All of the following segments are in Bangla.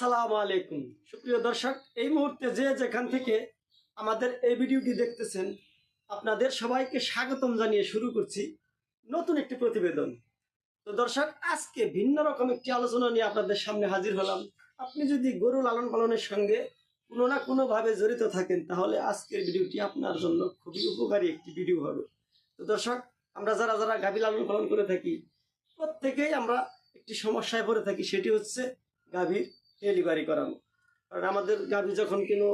আসসালামু আলাইকুম। সুপ্রিয় দর্শক, এই মুহূর্তে যে যেখান থেকে আমাদের এই ভিডিওটি দেখতেছেন, আপনাদের সবাইকে স্বাগতম জানিয়ে শুরু করছি নতুন একটি প্রতিবেদন। তো দর্শক, আজকে ভিন্ন রকম একটি আলোচনা নিয়ে আপনাদের সামনে হাজির হলাম। আপনি যদি গরু লালন পালনের সঙ্গে কোনো না কোনোভাবে জড়িত থাকেন, তাহলে আজকের ভিডিওটি আপনার জন্য খুবই উপকারী একটি ভিডিও হবে। তো দর্শক, আমরা যারা যারা গাভী লালন পালন করে থাকি, প্রত্যেকেই আমরা একটি সমস্যায় পড়ে থাকি, সেটি হচ্ছে গাভীর ডেলিভারি করানো। কারণ আমাদের গাভী যখন কোনো,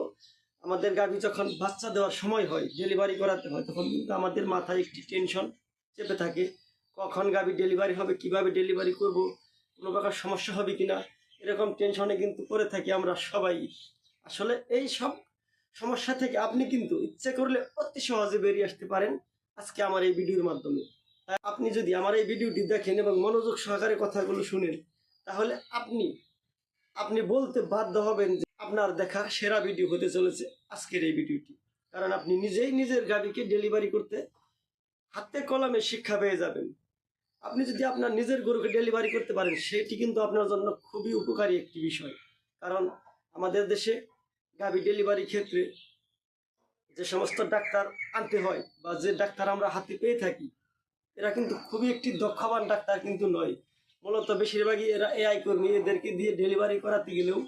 আমাদের গাভী যখন বাচ্চা দেওয়ার সময় হয় ডেলিভারি করাতে হয়, তখন কিন্তু আমাদের মাথায় একটি টেনশন চেপে থাকে, কখন গাভী ডেলিভারি হবে, কীভাবে ডেলিভারি করব, কোনো প্রকার সমস্যা হবে কিনা, এরকম টেনশনে কিন্তু পড়ে থাকি আমরা সবাই। আসলে এই সব সমস্যা থেকে আপনি কিন্তু ইচ্ছে করলে অতি সহজে বেরিয়ে আসতে পারেন আজকে আমার এই ভিডিওর মাধ্যমে। আপনি যদি আমার এই ভিডিওটি দেখেন এবং মনোযোগ সহকারে কথাগুলো শুনেন, তাহলে আপনি আপনি বলতে বাধ্য হবেন যে আপনার দেখা সেরা ভিডিও হতে চলেছে আজকের এই ভিডিওটি। কারণ আপনি নিজেই নিজের গাড়িকে ডেলিভারি করতে হাতে কলমে শিক্ষা পেয়ে যাবেন। আপনি যদি আপনার নিজের গরুকে ডেলিভারি করতে পারেন, সেটি কিন্তু আপনার জন্য খুবই উপকারী একটি বিষয়। কারণ আমাদের দেশে গাভী ডেলিভারি ক্ষেত্রে যে সমস্ত ডাক্তার আনতে হয় বা যে ডাক্তার আমরা হাতে পেয়ে থাকি, এরা কিন্তু খুবই একটি দক্ষবান ডাক্তার কিন্তু নয়। মূলত বেশিরভাগই এরা এআই কর্মী, এদেরকে দিয়ে ডেলিভারি করাতে গেলেও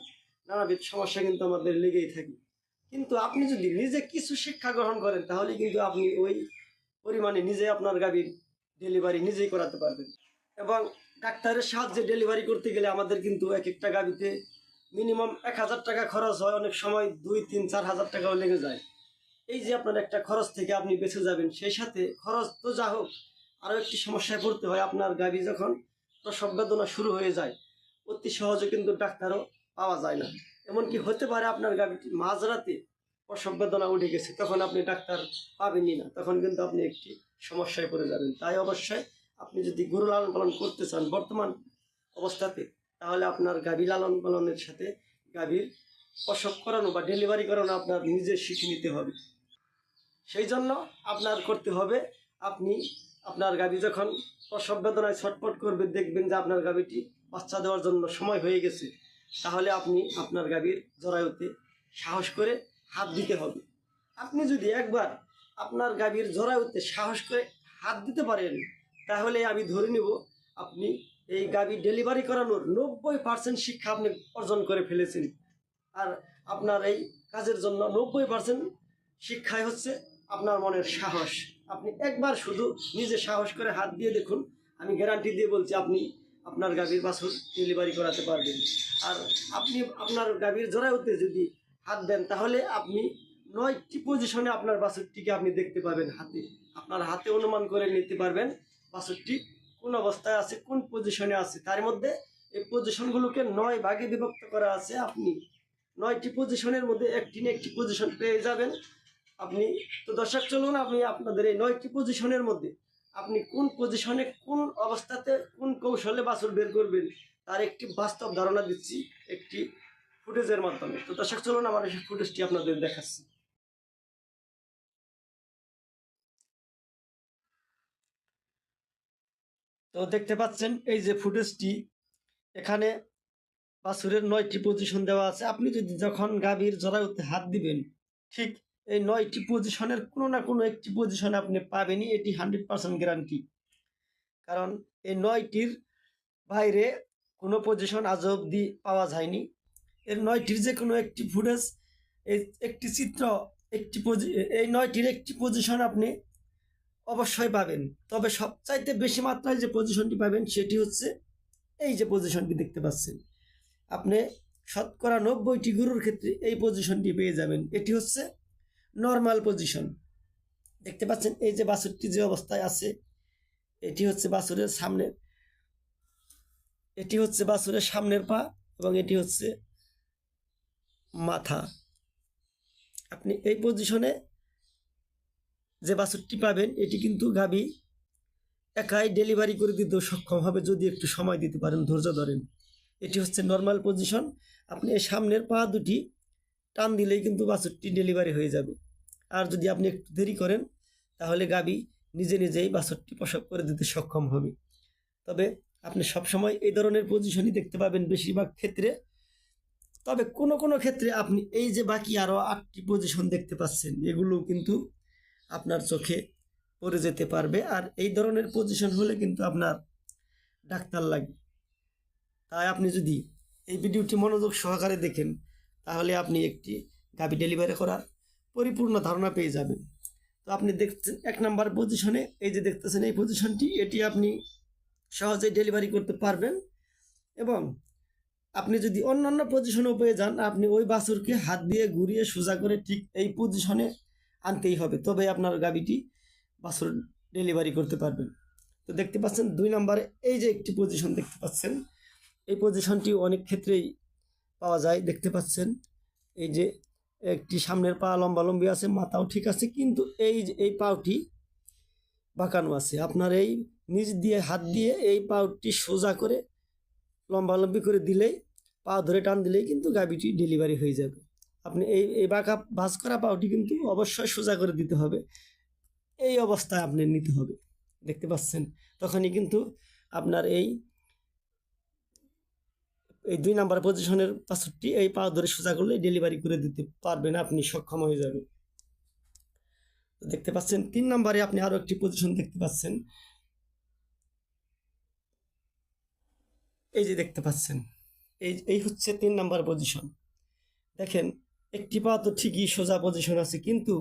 নানাবিধ সমস্যা কিন্তু আমাদের লেগেই থাকে। কিন্তু আপনি যদি নিজে কিছু শিক্ষা গ্রহণ করেন, তাহলে কিন্তু আপনি ওই পরিমাণে নিজে আপনার গাভীর ডেলিভারি নিজেই করাতে পারবেন। এবং ডাক্তারের সাহায্যে ডেলিভারি করতে গেলে আমাদের কিন্তু এক একটা গাভীতে মিনিমাম এক হাজার টাকা খরচ হয়, অনেক সময় দুই, তিন, চার হাজার টাকাও লেগে যায়। এই যে আপনার একটা খরচ থেকে আপনি বেঁচে যাবেন, সেই সাথে খরচ তো যা হোক, আরও একটি সমস্যায় পড়তে হয়। আপনার গাভী যখন প্রসব বেদনা শুরু হয়ে যায়। অতি সহজে কিন্তু ডাক্তারও পাওয়া যায় না। এমনকি হতে পারে আপনার গাভীটি মাঝরাতে প্রসব বেদনা উঠে গেছে, তখন আপনি ডাক্তার পাবেনই না। তখন কিন্তু আপনি একটি সমস্যায় পড়ে যাবেন। তাই অবশ্যই আপনি যদি গরু লালন পালন করতে চান বর্তমান অবস্থাতে, তাহলে আপনার গাভী লালন পালনের সাথে গাভীর প্রসব করানো বা ডেলিভারি করানো আপনার নিজে শিখে নিতে হবে। সেই জন্য আপনার করতে হবে, আপনি আপনার গাভী যখন প্রসব বেদনায় ছটপট করবে দেখবেন যে আপনার গাভীটি বাচ্চা দেওয়ার জন্য সময় হয়ে গেছে। তাহলে আপনি আপনার গাভীর জরায়ুতে সাহস করে হাত দিতে হবে। আপনি যদি একবার আপনার গাভীর জরায়ুতে সাহস করে হাত দিতে পারেন, তাহলে আমি ধরে নিব, আপনি এই গাভী ডেলিভারি করানোর নব্বই পার্সেন্ট শিক্ষা আপনি অর্জন করে ফেলেছেন। আর আপনার এই কাজের জন্য নব্বই পার্সেন্ট শিক্ষাই হচ্ছে আপনার মনের সাহস। আপনি একবার শুধু নিজে সাহস করে হাত দিয়ে দেখুন। আমি গ্যারান্টি দিয়ে বলছি, আপনি আপনার গাভীর বাছুর ডেলিভারি করাতে পারবেন। আর আপনি আপনার গাভীর জরায়ুতে যদি হাত দেন, তাহলে আপনি নয়টি পজিশনে আপনার বাছুরটিকে আপনি দেখতে পাবেন হাতে। আপনার হাতে অনুমান করে নিতে পারবেন বাছুরটি কোন অবস্থায় আছে, কোন পজিশনে আছে। তার মধ্যে এই পজিশনগুলোকে নয় ভাগে বিভক্ত করা আছে। আপনি নয়টি পজিশনের মধ্যে একটি না একটি পজিশন পেয়ে যাবেন। আপনি তো দর্শক, চলুন আপনি আপনাদের এই নয়টি পজিশনের মধ্যে আপনি কোন পজিশনে কোন অবস্থাতে কোন কৌশলে বাছুর বের করবেন তার একটি বাস্তব ধারণা দিচ্ছি, একটি ফুটেজের মাধ্যমে। তো দর্শক, চলুন আমার সেই ফুটেজটি আপনাদের দেখাচ্ছি। তো দেখতে পাচ্ছেন, এই যে ফুটেজটি এখানে বাছুরের নয়টি পজিশন দেওয়া আছে। আপনি যদি যখন গাভীর জরায়ুতে হাত দিবেন, ঠিক এই নয়টি পজিশনের কোনো না কোনো একটি পজিশন আপনি পাবেনই, এটি হান্ড্রেড পার্সেন্ট গ্যারান্টি কারণ এই নয়টির বাইরে কোনো পজিশন আজ অবধি পাওয়া যায়নি। এর নয়টির যে কোনো একটি ফুটেজ একটি চিত্র, একটি পজি এই নয়টির একটি পজিশন আপনি অবশ্যই পাবেন। তবে সবচাইতে বেশি মাত্রায় যে পজিশনটি পাবেন, সেটি হচ্ছে এই যে পজিশনটি দেখতে পাচ্ছেন। আপনি শতকরা নব্বইটি গরুর ক্ষেত্রে এই পজিশনটি পেয়ে যাবেন। এটি হচ্ছে নর্মাল পজিশন দেখতে পাচ্ছেন, এই যে বাছুরটি যে অবস্থায় আছে, এটি হচ্ছে বাছুরের সামনের এটি হচ্ছে বাছুরের সামনের পা এবং এটি হচ্ছে মাথা। আপনি এই পজিশনে যে বাছুরটি পাবেন, এটি কিন্তু গাভী একাই ডেলিভারি করে দিতেও সক্ষম হবে, যদি একটু সময় দিতে পারেন, ধৈর্য ধরেন। এটি হচ্ছে নর্মাল পজিশন আপনি সামনের পা দুটি টান দিলেই কিন্তু বাছুরটি ডেলিভারি হয়ে যাবে। আর যদি আপনি একটু দেরি করেন, তাহলে গাবি নিজে নিজেই বাছুরটি প্রসব করে দিতে সক্ষম হবে। তবে আপনি সবসময় এই ধরনের পজিশনই দেখতে পাবেন বেশিরভাগ ক্ষেত্রে। তবে কোনো কোনো ক্ষেত্রে আপনি এই যে বাকি আরও আটটি পজিশন দেখতে পাচ্ছেন, এগুলো কিন্তু আপনার চোখে পড়ে যেতে পারবে। আর এই ধরনের পজিশন হলে কিন্তু আপনার ডাক্তার লাগবে। তাই আপনি যদি এই ভিডিওটি মনোযোগ সহকারে দেখেন, তাহলে আপনি একটি গাভি ডেলিভারি করার পরিপূর্ণ ধারণা পেয়ে যাবেন। তো আপনি দেখছেন এক নাম্বার পজিশনে এই যে দেখতেছেন এই পজিশনটি এটি আপনি সহজেই ডেলিভারি করতে পারবেন এবং আপনি যদি অন্যান্য পজিশনেও পেয়ে যান, আপনি ওই বাছুরকে হাত দিয়ে ঘুরিয়ে সোজা করে ঠিক এই পজিশনে আনতেই হবে। তবে আপনার গাবিটি বাছুর ডেলিভারি করতে পারবেন। তো দেখতে পাচ্ছেন দুই নম্বরে, এই যে একটি পজিশন দেখতে পাচ্ছেন, এই পজিশনটি অনেক ক্ষেত্রেই পাওয়া যায়। দেখতে পাচ্ছেন, এই যে একটি সামনের পা লম্বালম্বি আছে, মাথাও ঠিক আছে, কিন্তু এই এই পাউটি বাঁকানো আছে। আপনার এই নিচ দিয়ে, হাত দিয়ে এই পাউটি সোজা করে লম্বালম্বি করে দিলেই, পা ধরে টান দিলেই কিন্তু গাবিটি ডেলিভারি হয়ে যাবে। আপনি এই এই বাঁকা, ভাঁজ করা পাউটি কিন্তু অবশ্যই সোজা করে দিতে হবে। এই অবস্থায় আপনি নিতে হবে। দেখতে পাচ্ছেন? তখনই কিন্তু আপনার এই এই দুই নাম্বার পজিশনের পাসওয়ার্ডটি এই পা ধরে সোজা করলে ডেলিভারি করে দিতে পারবেন, আপনি সক্ষম হয়ে যাবেন। দেখতে পাচ্ছেন, তিন নাম্বারে আপনি আরও একটি পজিশন দেখতে পাচ্ছেন। এই যে দেখতে পাচ্ছেন, এই এই হচ্ছে তিন নাম্বার পজিশন দেখেন, একটি পা তো ঠিকই সোজা পজিশন আছে, কিন্তু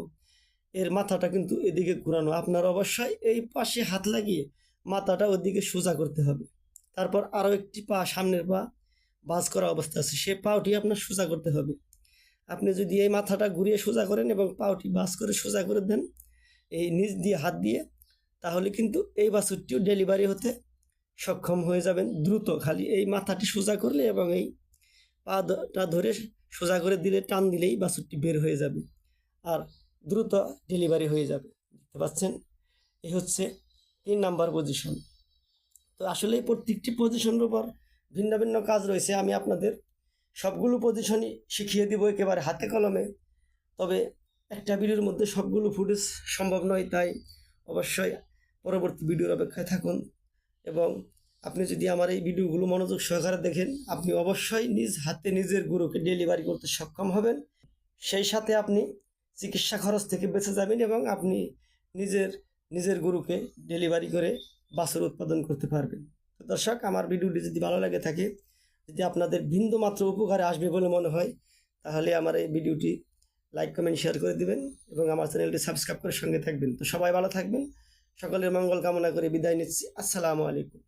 এর মাথাটা কিন্তু এদিকে ঘুরানো। আপনার অবশ্যই এই পাশে হাত লাগিয়ে মাথাটা ওদিকে সোজা করতে হবে। তারপর আরও একটি পা সামনের পা বাজ করা অবস্থা আছে, সে পাওটি আপনার সোজা করতে হবে। আপনি যদি এই মাথাটা ঘুরিয়ে সোজা করেন এবং পাওটি বাজ করে সোজা করে দেন, এই নিচ দিয়ে, হাত দিয়ে, তাহলে কিন্তু এই বাছুরটিও ডেলিভারি হতে সক্ষম হয়ে যাবেন দ্রুত। খালি এই মাথাটি সোজা করলে এবং এই পাটা ধরে সোজা করে দিলে, টান দিলেই বাছুরটি বের হয়ে যাবে আর দ্রুত ডেলিভারি হয়ে যাবে। দেখতে পাচ্ছেন? এই হচ্ছে তিন নাম্বার পজিশন। তো আসলে প্রত্যেকটি পজিশনের উপর ভিন্ন ভিন্ন কাজ রয়েছে, আমি আপনাদের সবগুলো পজিশনই শিখিয়ে দিব একেবারে হাতে কলমে। তবে একটা ভিডিওর মধ্যে সবগুলো ফুটেজ সম্ভব নয়, তাই অবশ্যই পরবর্তী ভিডিওর অপেক্ষায় থাকুন। এবং আপনি যদি আমার এই ভিডিওগুলো মনোযোগ সহকারে দেখেন, আপনি অবশ্যই নিজ হাতে নিজের গুরুকে ডেলিভারি করতে সক্ষম হবেন। সেই সাথে আপনি চিকিৎসা খরচ থেকে বেঁচে যাবেন এবং আপনি নিজের নিজের গরুকে ডেলিভারি করে বাছুর উৎপাদন করতে পারবেন। দর্শক, আমার ভিডিওটি যদি ভালো লাগে থাকে, যদি আপনাদের বিন্দু মাত্র উপকারে আসবে বলে মনে হয়, তাহলে আমার এই ভিডিওটি লাইক, কমেন্ট, শেয়ার করে দিবেন এবং আমার চ্যানেলটি সাবস্ক্রাইব করে সঙ্গে থাকবেন। তো সবাই ভালো থাকবেন। সকলের মঙ্গল কামনা করে বিদায় নিচ্ছি। আসসালামু আলাইকুম।